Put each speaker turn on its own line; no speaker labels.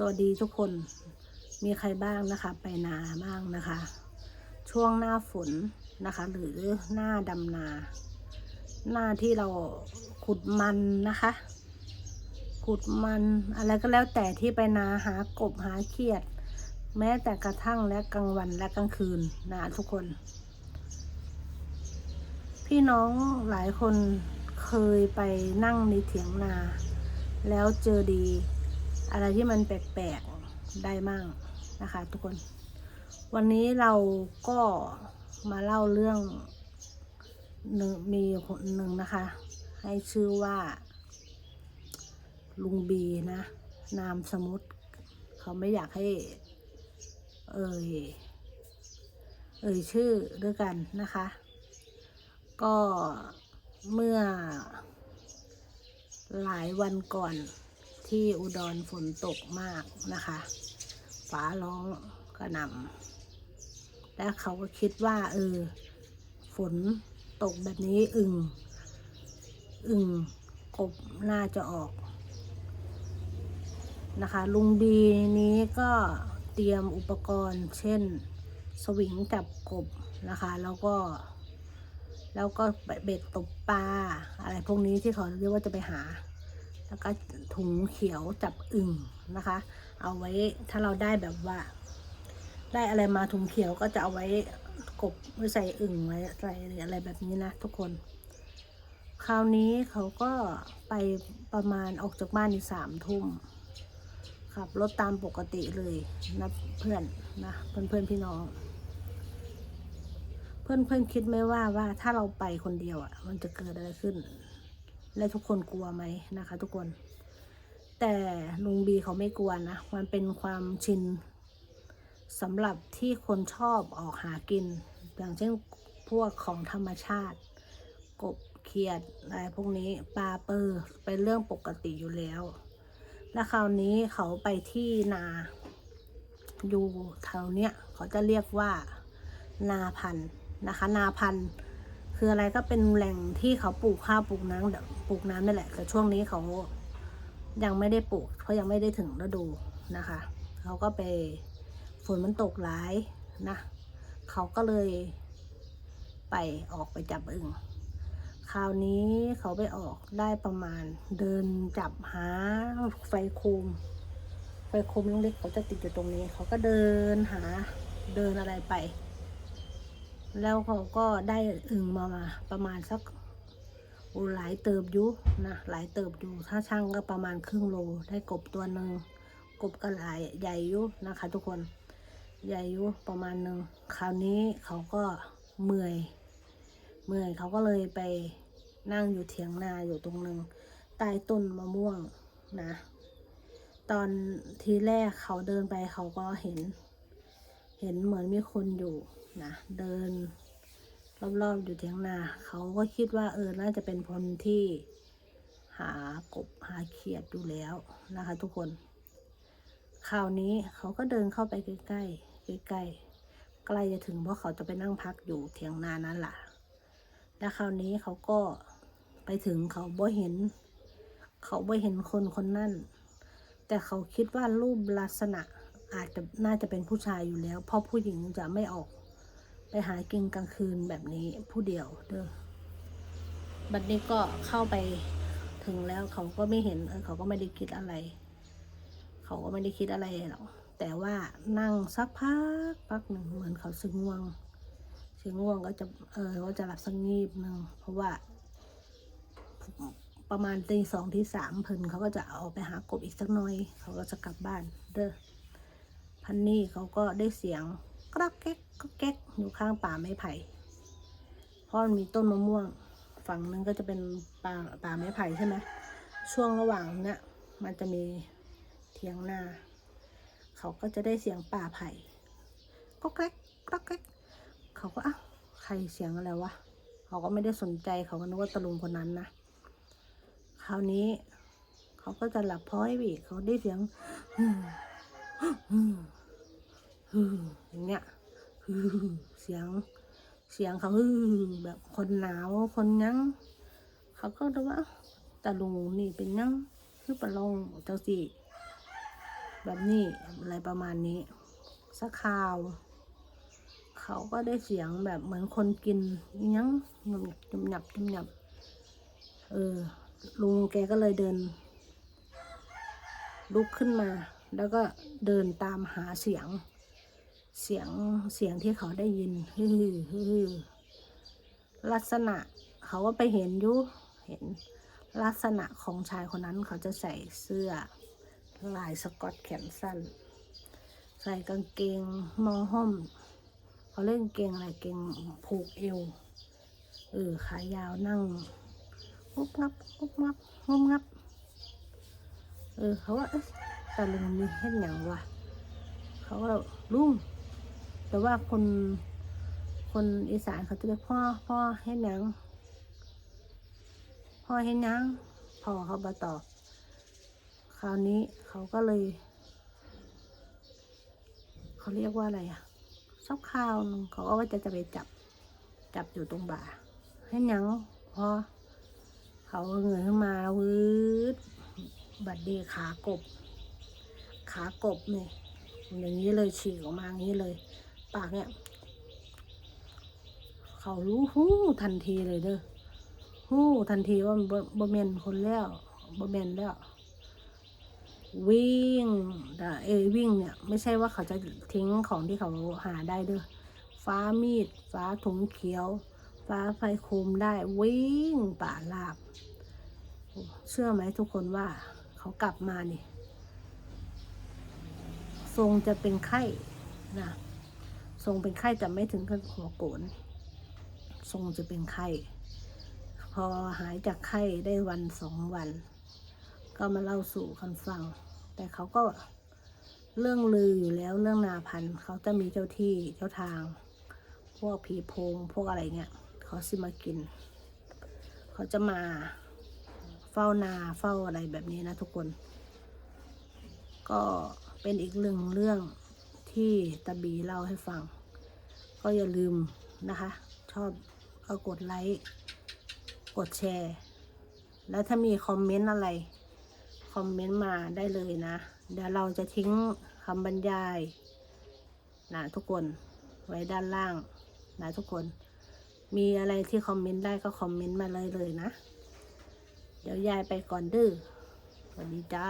สวัสดีทุกคนมีใครบ้างนะคะ ไปนาบ้างนะคะ ช่วงหน้าฝนนะคะ หรือหน้าดำนา หน้าที่เราขุดมันนะคะ ขุดมันอะไรก็แล้วแต่ที่ไปนาหากบหาเขียด แม้แต่กระทั่งและกลางวันและกลางคืนนะทุกคน พี่น้องหลายคนเคยไปนั่งในเถียงนา แล้วเจอดี อะไรที่มันแปลกๆได้มั่งนะคะ ทุกคน วันนี้เราก็มาเล่าเรื่องหนึ่งมีคนหนึ่งนะคะ ให้ชื่อว่า ลุงบีนะ นามสมมุติ เขาไม่อยากให้ เอ่ยเอ่ยชื่อด้วยกันนะคะ ก็เมื่อหลายวันก่อน ที่อุดรฝนตกมากนะคะ ฟ้าร้องกระหน่ำและเขาก็คิดว่า เออ ฝนตกแบบนี้อึงอึงกบน่าจะออกนะคะ ลุงบีนี้ก็เตรียมอุปกรณ์ เช่น สวิงจับกบนะคะ แล้วก็แล้วก็เบ็ดตบปลาอะไรพวกนี้ที่เขาเรียกว่าจะไปหา แล้วก็ถุงเขียวจับอึ่งนะคะ เอาไว้ถ้าเราได้แบบว่า ได้อะไรมาถุงเขียวก็จะเอาไว้กบไว้ใส่อึ่งไว้ใส่อะไรแบบนี้นะทุกคน คราวนี้เขาก็ไปประมาณออกจากบ้านในสามทุ่มขับรถตามปกติเลยนะเพื่อนนะเพื่อนเพื่อนพี่น้อง เพื่อนเพื่อนคิดไหมว่าว่าถ้าเราไปคนเดียวอะ มันจะเกิดอะไรขึ้น และทุกคนกลัวไหมนะคะ ทุกคน แต่ลุงบีเขาไม่กลัวนะ มันเป็นความชินสำหรับที่คนชอบออกหากิน อย่างเช่นพวกของธรรมชาติ กบเขียดอะไรพวกนี้ปลาเปอร์เป็นเรื่องปกติอยู่แล้ว และคราวนี้เขาไปที่นาอยู่แถวเนี้ยเขาจะเรียกว่านาพันธุ์นะคะ นาพันธุ์ คืออะไรก็เป็นแหล่งที่เขาปลูกข้าวปลูกน้ำปลูกน้ำนี่แหละ แต่ช่วงนี้เขายังไม่ได้ปลูกเพราะยังไม่ได้ถึงฤดูนะคะ เขาก็ไปฝนมันตกหลายนะ เขาก็เลยไปออกไปจับอึ่งคราวนี้เขาไปออกได้ประมาณเดินจับหาไฟโคมไฟโคมเล็กๆเขาจะติดอยู่ตรงนี้ เขาก็เดินหาเดินอะไรไป แล้วเขาก็ได้อึ่งมามาประมาณสักโอ้หลายเติบอยุนะหลายเติบอยู่ ถ้าช่างก็ประมาณครึ่งโลได้กบตัวหนึ่งกบก็หลายใหญ่อยุนะคะ ทุกคนใหญ่อยุประมาณหนึ่งคราวนี้เขาก็เมื่อยเมื่อยเขาก็เลยไปนั่งอยู่เถียงนาอยู่ตรงหนึ่งใต้ต้นมะม่วงนะ ตอนทีแรกเขาเดินไปเขาก็เห็น เห็นเหมือนมีคนอยู่ นะเดิน รอบๆอยู่เถียงนาเขาก็คิดว่าเออน่าจะเป็นคนที่หากบหาเขียดอยู่แล้วนะคะ ทุกคนคราวนี้เขาก็เดินเข้าไปใกล้ๆใกล้ๆใกล้จะถึงเพราะเขาจะไปนั่งพักอยู่เถียงนานั่นแหละแล้วคราวนี้เขาก็ไปถึงเขาบ่เห็น เขาบ่เห็นคนคนนั่น แต่เขาคิดว่ารูปลักษณะอาจจะน่าจะเป็นผู้ชายอยู่แล้ว เพราะผู้หญิงจะไม่ออก ไปหากินกลางคืนแบบนี้ผู้เดียวเด้อบัดนี้ก็เข้าไปถึงแล้วเขาก็ไม่เห็นเขาก็ไม่ได้คิดอะไร เขาก็ไม่ได้คิดอะไรหรอกแต่ว่านั่งสักพักพักหนึ่งเหมือนเขาซึงง่วงซึงง่วงก็จะเออก็จะหลับสงีบหนึ่งเพราะว่าประมาณตีสองที่สามเพิ่นเขาก็จะเอาไปหากบอีกสักหน่อย เขาก็จะกลับบ้านเด้อพันนี่เขาก็ได้เสียง กรอกแก๊กกรอกแก๊กอยู่ข้างป่าไม้ไผ่เพราะมันมีต้นมะม่วง ฝั่งนึงก็จะเป็นป่าป่าไม้ไผ่ใช่ไหมช่วงระหว่างเนี้ยมันจะมีเทียงนาเขาก็จะได้เสียงป่าไผ่ก็แก๊กก็แก๊กเขาก็อ้าวใครเสียงอะไรวะเขาก็ไม่ได้สนใจเขาก็นึกว่าตะลุงคนนั้นนะคราวนี้ เขาก็จะหลับพร้อยบีเขาได้เสียงฮึมอ ย่างเงี้ยฮึเสียงเสียงเขาฮึแบบคนหนาวคนยั้งเขาก็รู้ว่าตาลุงนี่เป็นยังคือปลาลงเจ้าสิแบบนี้อะไรประมาณนี้สักคราว เขาก็ได้เสียงแบบเหมือนคนกินยังหยุบหยุบหยับหยุบหยับเออลุงแกก็เลยเดิน ลุกขึ้นมา แล้วก็เดินตามหาเสียง เสียงเสียงที่เขาได้ยินฮือฮือลักษณะเขาก็ไปเห็นอยู่เห็นลักษณะของชายคนนั้นเขาจะใส่เสื้อ ลายสกอตแขนสั้น ใส่กางเกงมอห้อม เขาเล่นเกงอะไรเกงผูกเอวเออขายาวนั่งงุบงับงุบงับงุบงับ เออเขาว่าเอ๊ะตาลุงมีเห็นอย่างวะเขาก็ลยลุง แต่ว่าคนคนอีสานเขาจะเรียกพ่อพ่อเห็นหยังพ่อเห็นหยังพ่อเขาบาตอบคราวนี้เขาก็เลย เขาเรียกว่าอะไรอะซอบข้าวเขาก็ว่าจะจะไปจับจับอยู่ตรงบ่า ให้หยังพอเขาเงยขึ้นมาวืดบัดเดีขากบ ขากบเนี่ยอย่างนี้เลยฉีกออกมาอย่างนี้เลย ปากเนี่ย เขารู้หู้ทันทีเลยเด้อหู้ทันทีว่าบ่บ่เมนคนแล้วบ่เมนแล้ว วิ่งแต่เอวิ่งเนี่ย ไม่ใช่ว่าเขาจะทิ้งของที่เขาหาได้เด้อฟ้ามีด ฟ้าถุงเขียว ฟ้าไฟโคมได้ วิ่งป่าลาบ เชื่อไหมทุกคนว่า เขากลับมานี่ทรงจะเป็นไข้นะ ทรงเป็นไข้แต่ไม่ถึงกับหัวโกนทรงจะเป็นไข้ พอหายจากไข้ได้วันสองวัน ก็มาเล่าสู่กันฟัง แต่เขาก็เรื่องลืออยู่แล้วเรื่องนาพันธุ์เขาจะมีเจ้าที่เจ้าทาง พวกผีโพงพวกอะไรเงี้ยเขาสิมากิน เขาจะมาเฝ้านาเฝ้าอะไรแบบนี้นะทุกคน ก็เป็นอีกหนึ่งเรื่อง ที่ตาบีเล่าให้ฟัง ก็อย่าลืมนะคะ ชอบก็กดไลค์กดแชร์ แล้วถ้ามีคอมเมนต์อะไร คอมเมนต์มาได้เลยนะ เดี๋ยวเราจะทิ้งคำบรรยายนะทุกคนไว้ด้านล่างนะทุกคน มีอะไรที่คอมเมนต์ได้ก็คอมเมนต์มาเลยเลยนะ เดี๋ยวยายไปก่อนดื้อสวัสดีจ้า